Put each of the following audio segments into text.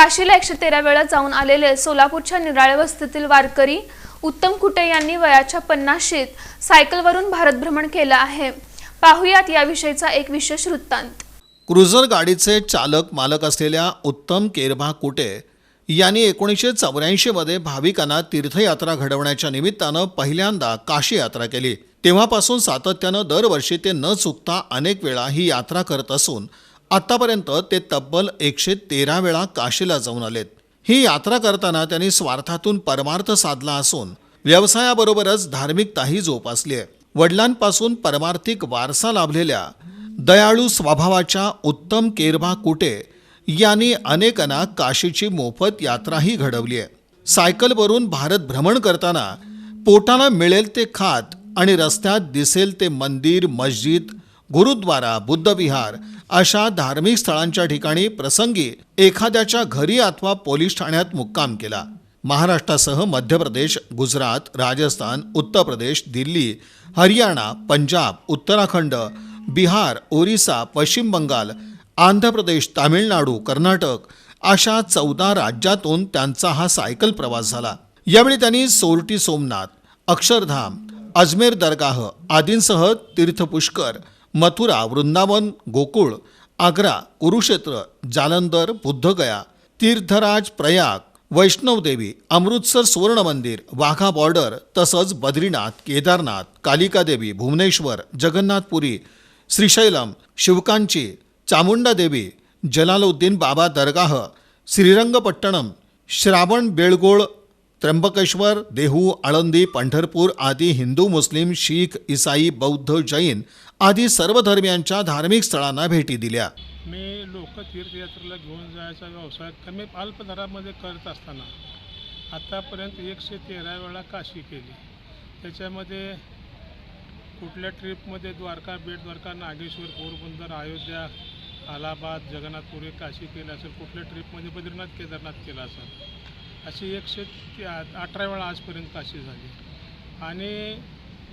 काशीला एकशे तेरा वेळा जाऊन आलेले सोलापूरच्या निराळे वस्तीतील वारकरी उत्तम कुटे यांनी वयाच्या पन्नाशीत सायकलवरून भारत भ्रमण केलं आहे. पाहुयात याविषयीचा एक विशेष वृत्तांत. क्रुझर गाडीचे चालक मालक असलेल्या उत्तम केरभा कुटे यांनी एकोणीसशे चौऱ्याऐंशीमध्ये भाविकांना तीर्थयात्रा घडवण्याच्या निमित्तानं पहिल्यांदा काशी यात्रा केली. तेव्हापासून सातत्यानं दरवर्षी ते न चुकता अनेक वेळा ही यात्रा करत असून आत्तापर्यंत ते तब्बल एकशे तेरा वेळा काशीला जाऊन आलेत. ही यात्रा करताना त्यांनी स्वार्थातून परमार्थ साधला असून व्यवसायाबरोबरच धार्मिकताही जोपासली आहे. वडिलांपासून परमार्थिक वारसा लाभलेल्या दयाळू स्वभावाच्या उत्तम केरभा कुटे यांनी अनेकांना काशीची मोफत यात्राही घडवली आहे. सायकलवरून भारत भ्रमण करताना पोटाला मिळेल ते खात आणि रस्त्यात दिसेल ते मंदिर मस्जिद गुरुद्वारा बुद्धविहार अशा धार्मिक स्थळांच्या ठिकाणी प्रसंगी एखाद्याच्या घरी अथवा पोलीस ठाण्यात मुक्काम केला. महाराष्ट्रासह मध्य प्रदेश गुजरात राजस्थान उत्तर प्रदेश दिल्ली हरियाणा पंजाब उत्तराखंड बिहार ओरिसा पश्चिम बंगाल आंध्र प्रदेश तामिळनाडू कर्नाटक अशा चौदा राज्यातून त्यांचा हा सायकल प्रवास झाला. यावेळी त्यांनी सोरटी सोमनाथ अक्षरधाम अजमेर दरगाह आदींसह तीर्थपुष्कर मथुरा वृंदावन गोकुळ आग्रा कुरुक्षेत्र जालंधर बुद्धगया तीर्थराज प्रयाग वैष्णवदेवी अमृतसर सुवर्ण मंदिर वाघा बॉर्डर तसंच बद्रीनाथ केदारनाथ कालिकादेवी भुवनेश्वर जगन्नाथपुरी श्रीशैलम शिवकांची चामुंडा देवी जलालुद्दीन बाबा दरगाह श्रीरंगपट्टणम श्रावण बेळगोळ त्र्यंबकेश्वर देहू आळंदी पंढरपूर आदी हिंदू मुस्लिम शीख इसाई बौद्ध जैन आदी सर्व धर्मियांच्या धार्मिक स्थळांना भेटी दिल्या. मी लोक तीर्थयात्रेला घेऊन जायचा व्यवसाय कमी अल्पदरामध्ये करत असताना आत्तापर्यंत एकशे तेरा वेळा काशी केली. त्याच्यामध्ये कुठल्या ट्रिपमध्ये द्वारका बेट द्वारका नागेश्वर पोरबंदर अयोध्या अलाहाबाद जगन्नाथपुरी काशी केलं असेल कुठल्या ट्रिपमध्ये बद्रीनाथ केदारनाथ केला असेल अशी एकशे अठरा वेळा आजपर्यंत काशी झाली. आणि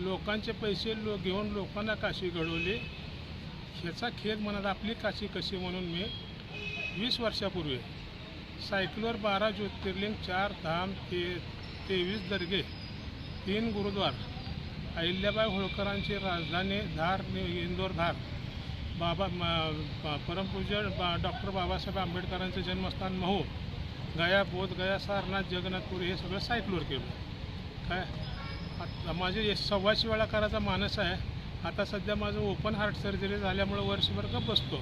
लोकांचे पैसे लो घेऊन लोकांना काशी घडवली. ह्याचा खेद म्हणत आपली काशी कशी म्हणून मी वीस वर्षापूर्वी सायकलवर बारा ज्योतिर्लिंग चार धाम ते तेवीस दर्गे तीन गुरुद्वार अहिल्याबाई होळकरांची राजधानी धार इंदोर धार बाबा परमपूज्य बा डॉक्टर बाबासाहेब आंबेडकरांचं जन्मस्थान महू गया बोध गया सारनाथ जगन्नाथपूर हे सगळं सायकलवर केलं. काय? आता माझे सव्वाशे वेळा करायचा मानस आहे. आता सध्या माझं ओपन हार्ट सर्जरी झाल्यामुळं वर्षभर का बसतो.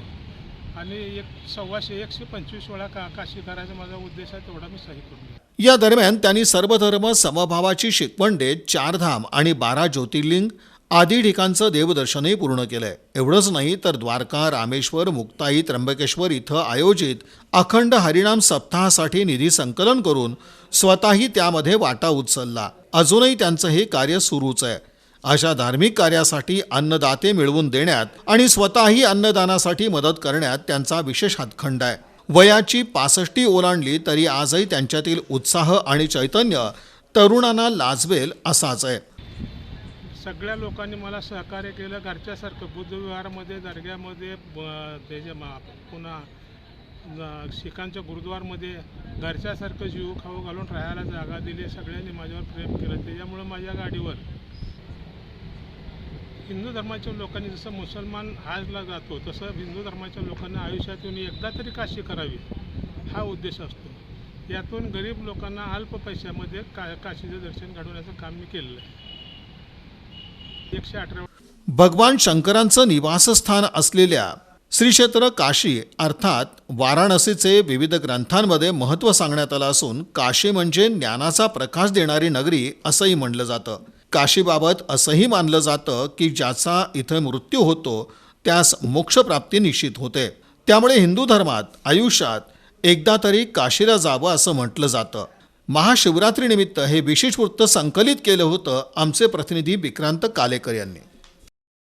आणि एक सव्वाशे एकशे पंचवीस वेळा का काशी करायचा माझा उद्देश आहे तेवढा मी सही करून या दरम्यान त्यांनी सर्वधर्म समभावाची शिकवण देत चारधाम आणि बारा ज्योतिर्लिंग आदी ठिकाणचं देवदर्शनही पूर्ण केलंय. एवढंच नाही तर द्वारका रामेश्वर मुक्ताई त्र्यंबकेश्वर इथं आयोजित अखंड हरिणाम सप्ताहासाठी निधी संकलन करून स्वतःही त्यामध्ये वाटा उचलला. अजूनही त्यांचं हे कार्य सुरूच आहे. अशा धार्मिक कार्यासाठी अन्नदाते मिळवून देण्यात आणि स्वतःही अन्नदानासाठी मदत करण्यात त्यांचा विशेष हातखंड आहे. वयाची पासष्टी ओलांडली तरी आजही त्यांच्यातील उत्साह आणि चैतन्य तरुणांना लाजवेल असाच आहे. सगळ्या लोकांनी मला सहकार्य केलं. घरच्यासारखं बुद्धविहारामध्ये दर्ग्यामध्ये ब- त्याच्या मा पुन्हा शिखांच्या गुरुद्वारमध्ये घरच्यासारखं जीव खाऊ घालून राहायला जागा दिली. सगळ्यांनी माझ्यावर प्रेम केलं. त्याच्यामुळं माझ्या गाडीवर हिंदू धर्माच्या लोकांनी जसं मुसलमान हाजला जातो तसं हिंदू धर्माच्या लोकांनी आयुष्यातून एकदा तरी काशी करावी हा उद्देश असतो. यातून गरीब लोकांना अल्प पैशामध्ये का काशीचं दर्शन घडवण्याचं काम मी केलेलं आहे. भगवान शंकरांचं निवासस्थान असलेल्या श्री क्षेत्र काशी अर्थात वाराणसीचे विविध ग्रंथांमध्ये महत्त्व सांगण्यात आलं असून काशी म्हणजे ज्ञानाचा प्रकाश देणारी नगरी असंही म्हणलं जातं. काशीबाबत असंही मानलं जातं की ज्याचा इथं मृत्यू होतो त्यास मोक्षप्राप्ती निश्चित होते. त्यामुळे हिंदू धर्मात आयुष्यात एकदा तरी काशीला जावं असं म्हटलं जातं. महाशिवरात्रीनिमित्त हे विशेष वृत्त संकलित केलं होतं आमचे प्रतिनिधी विक्रांत कालेकर यांनी.